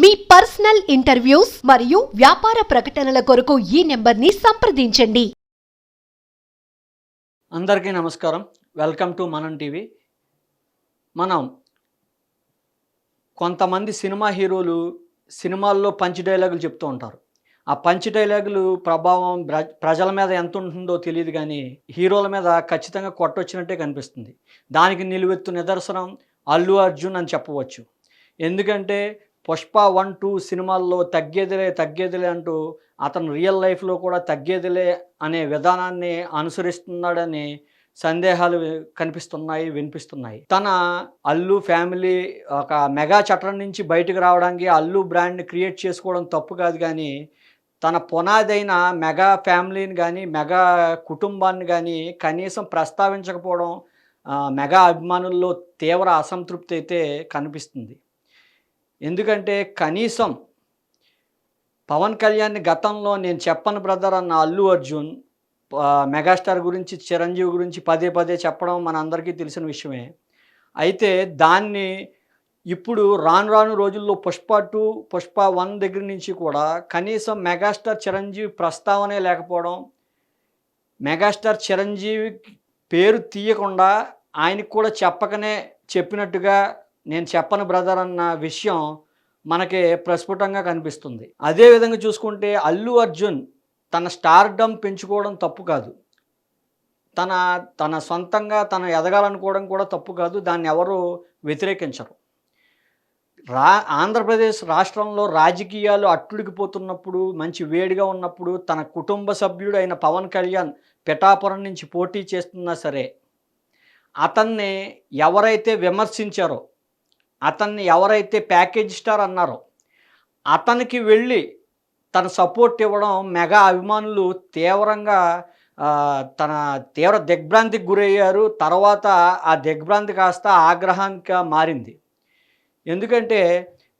మీ personal interviews మరియు వ్యాపార ప్రకటనల కొరకు ఈ నెంబర్ని సంప్రదించండి. అందరికీ నమస్కారం. Welcome to Manam TV. మనం కొంతమంది సినిమా హీరోలు సినిమాల్లో పంచ్ డైలాగులు చెప్తూ ఉంటారు. ఆ పంచ్ డైలాగులు ప్రభావం ప్రజల మీద ఎంత ఉంటుందో తెలియదు కానీ హీరోల మీద ఖచ్చితంగా కొట్టొచ్చినట్టే కనిపిస్తుంది. దానికి నిలువెత్తు నిదర్శనం అల్లు అర్జున్ అని చెప్పవచ్చు. ఎందుకంటే పుష్ప వన్ టూ సినిమాల్లో తగ్గేదిలే తగ్గేదిలే అంటూ అతను రియల్ లైఫ్లో కూడా తగ్గేదిలే అనే విధానాన్ని అనుసరిస్తున్నాడని సందేహాలు కనిపిస్తున్నాయి వినిపిస్తున్నాయి. తన అల్లు ఫ్యామిలీ ఒక మెగా చట్టం నుంచి బయటకు రావడానికి అల్లు బ్రాండ్ని క్రియేట్ చేసుకోవడం తప్పు కాదు కానీ తన పునాదైన మెగా ఫ్యామిలీని కానీ మెగా కుటుంబాన్ని కానీ కనీసం ప్రస్తావించకపోవడం మెగా అభిమానుల్లో తీవ్ర అసంతృప్తి అయితే కనిపిస్తుంది. ఎందుకంటే కనీసం పవన్ కళ్యాణ్ గతంలో నేను చెప్పను బ్రదర్ అన్న అల్లు అర్జున్ మెగాస్టార్ గురించి చిరంజీవి గురించి పదే పదే చెప్పడం మన అందరికీ తెలిసిన విషయమే. అయితే దాన్ని ఇప్పుడు రాను రాను రోజుల్లో పుష్ప టూ పుష్ప వన్ దగ్గర నుంచి కూడా కనీసం మెగాస్టార్ చిరంజీవి ప్రస్తావనే లేకపోవడం మెగాస్టార్ చిరంజీవి పేరు తీయకుండా ఆయనకు కూడా చెప్పకనే చెప్పినట్టుగా నేను చెప్పను బ్రదర్ అన్న విషయం మనకి ప్రస్ఫుటంగా కనిపిస్తుంది. అదే విధంగా చూసుకుంటే అల్లు అర్జున్ తన స్టార్డమ్ పెంచుకోవడం తప్పు కాదు. తన తన సొంతంగా తన ఎదగాలనుకోవడం కూడా తప్పు కాదు. దాన్ని ఎవరు వ్యతిరేకించరు. రా ఆంధ్రప్రదేశ్ రాష్ట్రంలో రాజకీయాలు అట్టుడికిపోతున్నప్పుడు మంచి వేడిగా ఉన్నప్పుడు తన కుటుంబ సభ్యుడు అయిన పవన్ కళ్యాణ్ పిఠాపురం నుంచి పోటీ చేస్తున్నా సరే అతన్ని ఎవరైతే విమర్శించారో అతన్ని ఎవరైతే ప్యాకేజ్ స్టార్ అన్నారో అతనికి వెళ్ళి తన సపోర్ట్ ఇవ్వడం మెగా అభిమానులు తీవ్రంగా తన తీవ్ర దిగ్భ్రాంతికి గురయ్యారు. తర్వాత ఆ దిగ్భ్రాంతి కాస్త ఆగ్రహానికి మారింది. ఎందుకంటే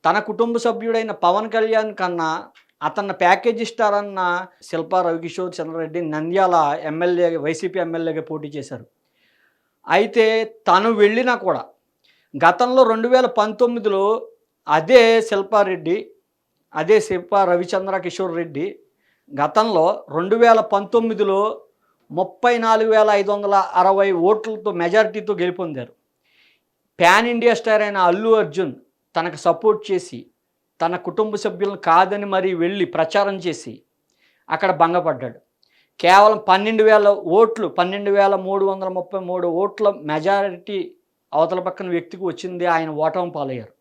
తన కుటుంబ సభ్యుడైన పవన్ కళ్యాణ్ కన్నా అతన్ని ప్యాకేజ్ ఇస్తారన్న శిల్పా రవికిషోర్ చంద్రరెడ్డి నంద్యాల ఎమ్మెల్యే వైసీపీ ఎమ్మెల్యేగా పోటీ చేశారు. అయితే తను వెళ్ళినా కూడా గతంలో రెండు వేల పంతొమ్మిదిలో అదే శిల్పారెడ్డి అదే శిల్ప రవిచంద్ర కిషోర్ రెడ్డి గతంలో రెండు వేల పంతొమ్మిదిలో ముప్పై నాలుగు వేల ఐదు వందల అరవై ఓట్లతో మెజారిటీతో గెలుపొందారు. ప్యాన్ ఇండియా స్టార్ అయిన అల్లు అర్జున్ తనకు సపోర్ట్ చేసి తన కుటుంబ సభ్యులను కాదని మరీ వెళ్ళి ప్రచారం చేసి అక్కడ భంగపడ్డాడు. కేవలం పన్నెండు వేల ఓట్లు పన్నెండు వేల మూడు వందల ముప్పై మూడు ఓట్ల మెజారిటీ అవతల పక్కన వ్యక్తికి వచ్చింది ఆయన ఓటమి పాలయ్యారు.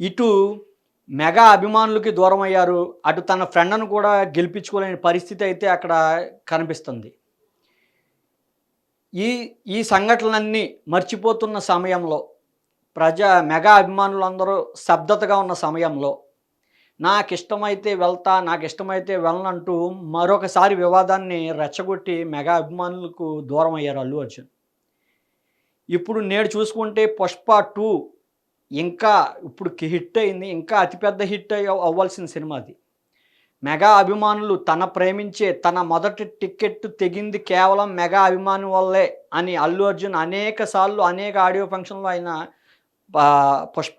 ఇటు మెగా అభిమానులకి దూరం అయ్యారు అటు తన ఫ్రెండ్ను కూడా గెలిపించుకోలేని పరిస్థితి అయితే అక్కడ కనిపిస్తుంది. ఈ ఈ సంఘటనలన్నీ మర్చిపోతున్న సమయంలో ప్రజా మెగా అభిమానులందరూ శబ్దతగా ఉన్న సమయంలో నాకు ఇష్టమైతే వెళ్తా నాకు ఇష్టమైతే వెళ్ళనంటూ మరొకసారి వివాదాన్ని రెచ్చగొట్టి మెగా అభిమానులకు దూరం అయ్యారు అల్లు అర్జున్. ఇప్పుడు నేడు చూసుకుంటే పుష్ప టూ ఇంకా ఇప్పుడు హిట్ అయింది ఇంకా అతిపెద్ద హిట్ అయ్యి అవ్వాల్సిన సినిమా అది. మెగా అభిమానులు తన ప్రేమించే తన మొదటి టికెట్ తెగింది కేవలం మెగా అభిమాని వల్లే అని అల్లు అర్జున్ అనేక సార్లు అనేక ఆడియో ఫంక్షన్లో ఆయన పుష్ప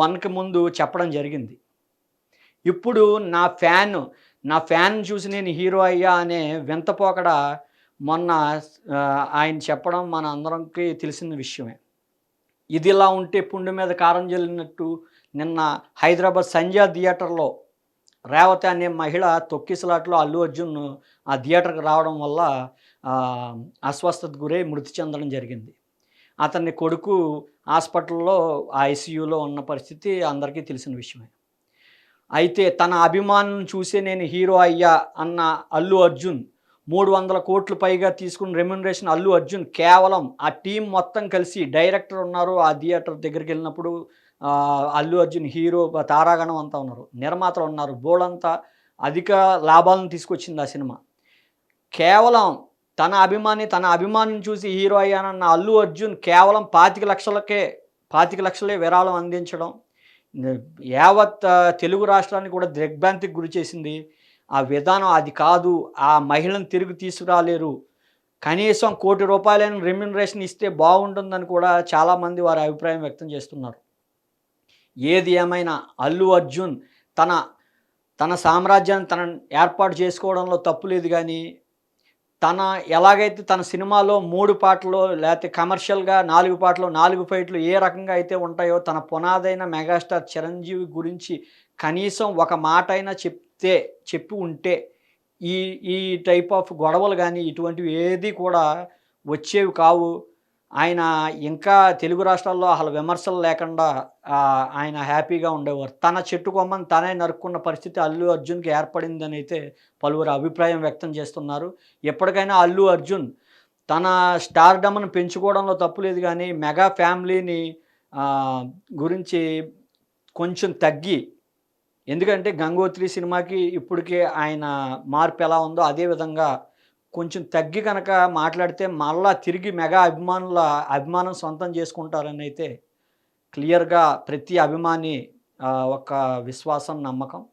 వన్కి ముందు చెప్పడం జరిగింది. ఇప్పుడు నా ఫ్యాన్ నా ఫ్యాన్ చూసి నేను హీరో అయ్యా అనే వింతపోకడ మొన్న ఆయన చెప్పడం మన అందరికి తెలిసిన విషయమే. ఇది ఇలా ఉంటే పుండు మీద కారం జల్లినట్టు నిన్న హైదరాబాద్ సంజయ్ థియేటర్లో రేవతి అనే మహిళ తొక్కిసలాట్లో అల్లు అర్జున్ ఆ థియేటర్కి రావడం వల్ల అస్వస్థతకు గురై మృతి చెందడం జరిగింది. అతన్ని కొడుకు హాస్పిటల్లో ఐసీయూలో ఉన్న పరిస్థితి అందరికీ తెలిసిన విషయమే. అయితే తన అభిమానులను చూసే నేను హీరో అయ్యా అన్న అల్లు అర్జున్ మూడు వందల కోట్లు పైగా తీసుకున్న రెమ్యునరేషన్ అల్లు అర్జున్ కేవలం ఆ టీం మొత్తం కలిసి డైరెక్టర్ ఉన్నారు. ఆ థియేటర్ దగ్గరికి వెళ్ళినప్పుడు అల్లు అర్జున్ హీరో తారాగణం అంతా ఉన్నారు. నిర్మాతలు ఉన్నారు. బోర్డంతా అధిక లాభాలను తీసుకొచ్చింది ఆ సినిమా. కేవలం తన అభిమాని తన అభిమానిని చూసి హీరో అయ్యానన్న అల్లు అర్జున్ కేవలం పాతిక లక్షలకే పాతిక లక్షలే విరాళం అందించడం యావత్ తెలుగు రాష్ట్రాన్ని కూడా దిగ్భ్రాంతికి గురి చేసింది. ఆ విధానం అది కాదు. ఆ మహిళను తిరిగి తీసుకురాలేరు. కనీసం కోటి రూపాయలైన రెమ్యునరేషన్ ఇస్తే బాగుంటుందని కూడా చాలామంది వారి అభిప్రాయం వ్యక్తం చేస్తున్నారు. ఏది ఏమైనా అల్లు అర్జున్ తన తన సామ్రాజ్యాన్ని తన ఏర్పాటు చేసుకోవడంలో తప్పు లేదు కానీ తన ఎలాగైతే తన సినిమాలో మూడు పాటలు లేకపోతే కమర్షియల్గా నాలుగు పాటలు నాలుగు ఫైట్లు ఏ రకంగా అయితే ఉంటాయో తన పునాదైన మెగాస్టార్ చిరంజీవి గురించి కనీసం ఒక మాట అయినా చెప్ చెప్తే చెప్పి ఉంటే ఈ ఈ టైప్ ఆఫ్ గొడవలు కానీ ఇటువంటివి ఏది కూడా వచ్చేవి కావు. ఆయన ఇంకా తెలుగు రాష్ట్రాల్లో అసలు విమర్శలు లేకుండా ఆయన హ్యాపీగా ఉండేవారు. తన చెట్టు కొమ్మని తనే నరుక్కున్న పరిస్థితి అల్లు అర్జున్కి ఏర్పడిందని అయితే పలువురు అభిప్రాయం వ్యక్తం చేస్తున్నారు. ఎప్పటికైనా అల్లు అర్జున్ తన స్టార్డమ్ను పెంచుకోవడంలో తప్పులేదు కానీ మెగా ఫ్యామిలీని గురించి కొంచెం తగ్గి ఎందుకంటే గంగోత్రి సినిమాకి ఇప్పటికే ఆయన మార్పు ఎలా ఉందో అదే విధంగా కొంచెం తగ్గి కనుక మాట్లాడితే మళ్ళా తిరిగి మెగా అభిమానుల అభిమానం సొంతం చేసుకుంటారని అయితే క్లియర్గా ప్రతి అభిమాని ఒక విశ్వాసం నమ్మకం.